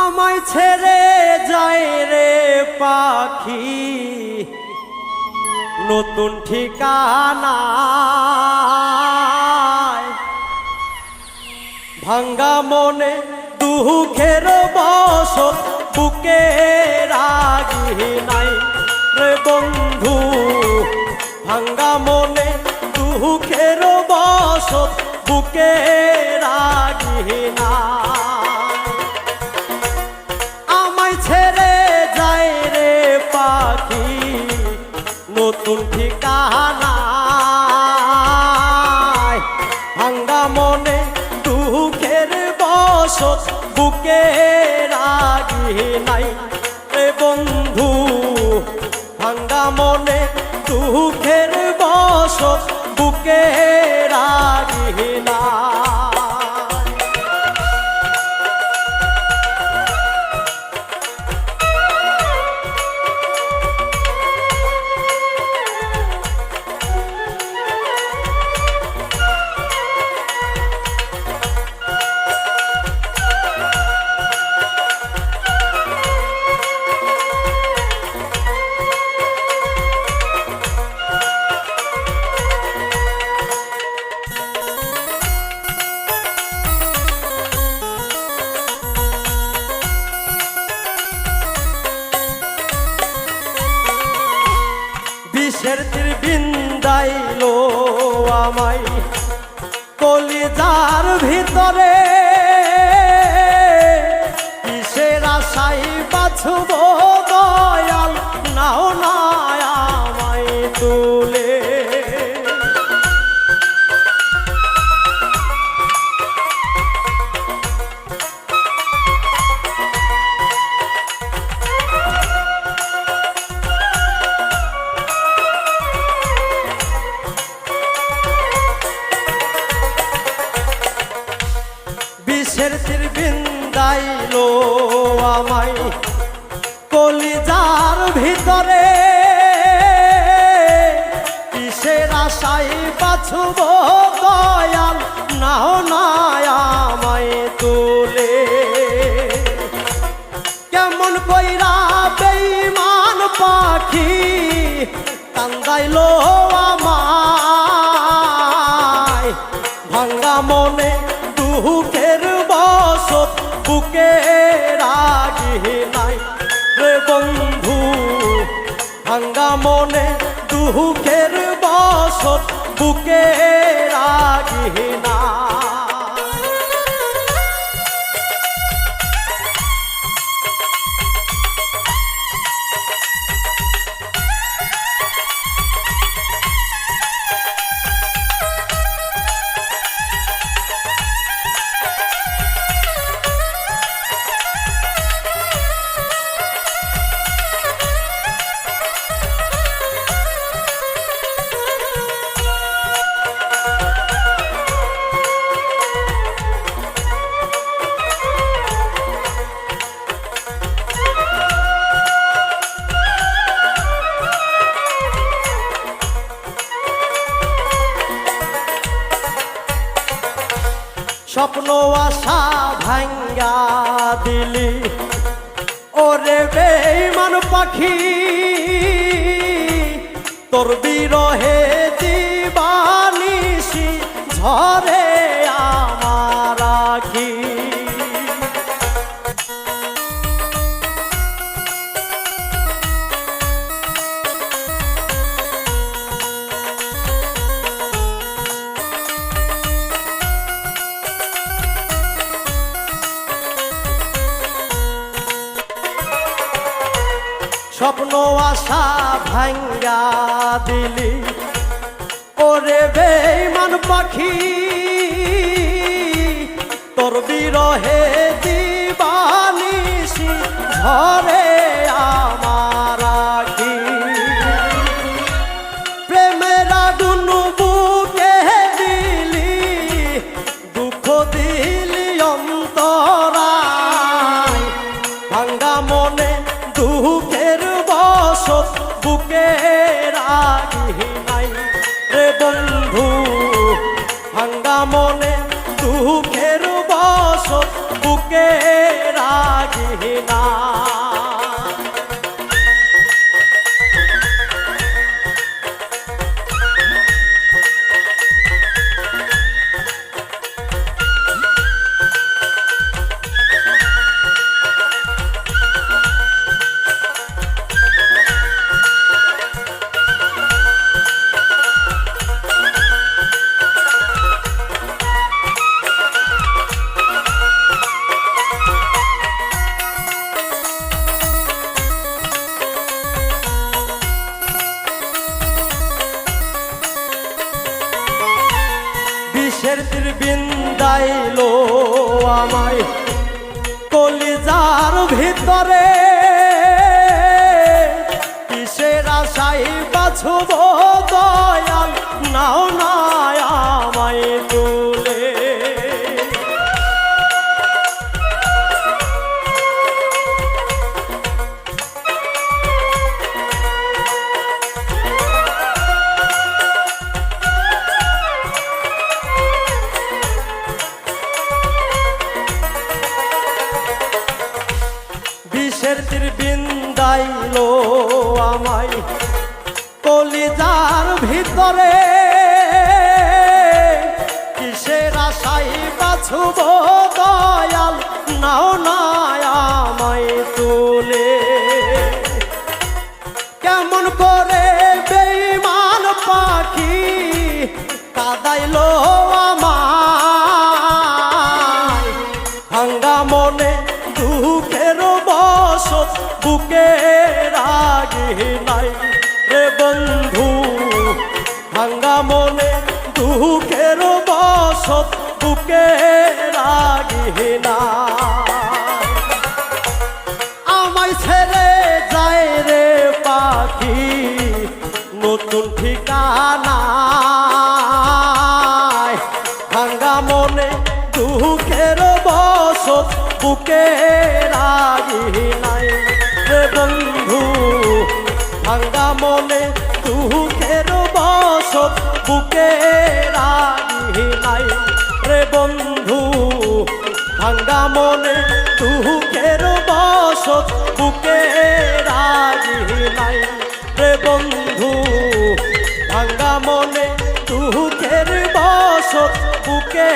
আমায় ছেড়ে যায় রে পাখি। নতুন ঠিকানা ভাঙ্গা মনে দুঃখের বসত, বুকে রাগি নাই রে বন্ধু। ভাঙ্গা মনে দুঃখের বসত, বুকে রাগি নাই। নতুন ঠিকানা ভাঙ্গা মনে দুঃখের বসত, বুকে রাগি নাই রে বন্ধু। ভাঙ্গা মনে দুঃখের বসত, বুকে রাগি নাই বিষের তীর বিন্দাইলো আমায়। কলিজার বিষের তীর বিন্দাইলো আমায়। কলিজার ভিতরে কিসের আশাই বাছব দয়াল? নাও না আমায় তুলে। কেমন কইরা বেইমান পাখি কান্দাইলো আমায়। ভাঙ্গা মনে বুকে রাগি নাই। রে বন্ধু ভাঙ্গা মনে দুহুকের বসত বুকে স্বপ্ন আশা ভাঙ্গা দিলি। ওরে বেমান পাখি তোর বিরহে স্বপ্ন আশা ভাঙ্গা দিলি। ওরে বেমান পাখি তোর বিরহে নাই রে বন্ধু ভাঙ্গা মনে তীর বিন্দাইলো আমায়। কলিজার ভিতরে কিসের আশাই বাছুব দয়াল? নাও না আমায় কলিজার ভিতরে কিসের আশাই বাছুব দয়াল? নাও না আমায় তুলে। কেমন করে বেইমান পাখি কাদাইলো আমায় নাই রে বন্ধু, ভাঙ্গা মনে দুঃখের বসত বুকে রাগি নাই। আমায় ছেড়ে যায় রে পাখি, নতুন ঠিকানা ভাঙ্গা মনে দুঃখের বসত বুকে রাগি নাই। ভাঙ্গা মনে দুঃখের বসত, বুকে রাগি নাই রে বন্ধু। ভাঙ্গা মনে দুঃখের বসত, বুকে রাগি নাই রে বন্ধু। ভাঙ্গা মনে দুঃখের বসত, বুকে